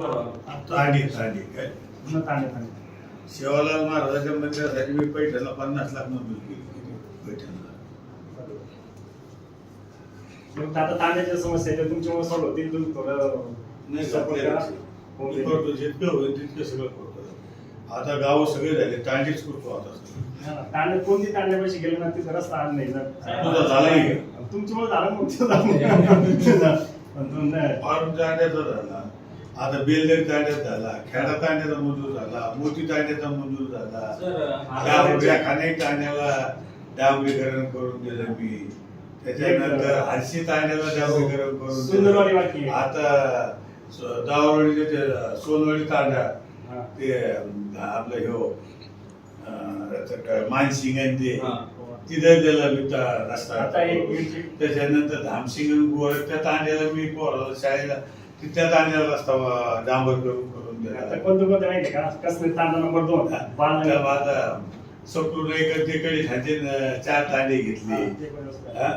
तांडी तांडी काय न तांडे तांडे शिवालाल महाराजाच्या मंदिरासाठी मी पैठणला पन्नास लाख मंजूर केली पैठणला मग आता तांड्याच्या समस्या आहेत, त्या तुमच्यामुळे सॉल्व्ह होतील तुम्ही थोडं नाही support करा. हो, मी करतो जितकं होईल तितकं सगळं करतो आता गाव सगळे झाले तांडीच करतो आता सगळं. तांडे कोणती तांड्यापाशी गेले ना तिथं रस्ता आला नाही तुझा ना का? तुमच्यामुळे झालं मग ते झालं. पण तो नाही. तांड्याचा झाला आता बेलदरी तांड्यात झाला खेडा तांड्याचा मंजूर झाला मोती तांड्याचा मंजूर झाला सर डांबऱ्या खाणे तांड्याला डांबरीकरण करून दिलं मी त्याच्यानंतर हर्षी तांड्याला डांबरीकरण करून सुंदरवाडी दिलं. आता स- दावरवाडीचे ते सोनवाडी तांडा हा. ते आपलं ह्यो अं, काय, मानसिंग आणि ते हा. तिथं त्याला मी रस्ता एक. त्याच्यानंतर धामसिंग गोर त्या तांड्याला मी शाळेला त्या तांड्याला रस्ता डांबर करून करून आता दिला कोणतं कोणतं माहिती आहे का कसं तांडा नंबर दोन? बाल त्या आता सप्टून इकडे खाते चार तांडे घेतले. हा?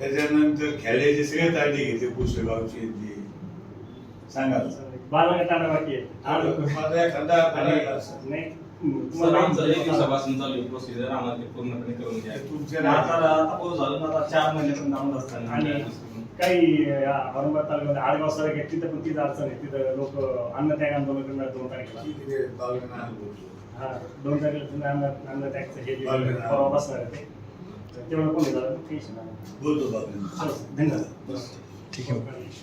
त्याच्यानंतर खेळ्याचे सगळे तांडे घेतले पुष्यगावचे ते सांगा. बालनगर तांडा बाकी आहे. माझा एखादा. नाही दिवसापासून चालू आहे. प्रोसिजर आम्हाला ते पूर्णपणे करून द्या तुमच्या आता पाऊस झालं ना आता चार आम्हाला असताना आणि काही औरंगाबाद तालुक्यामध्ये आडगाव सर आहे तिथं पण तिथं अडचण आहे. तिथं लोक अन्नत्याग आंदोलन करणार दोन तारखेला. हा दोन तारखेला तुम्ही अन्न अन्नत्यागचं हे. परवा बसणार आहे ते. तर तेवढं कोणी झालं टेन्शन बोलतो. धन्यवाद. ठीक आहे.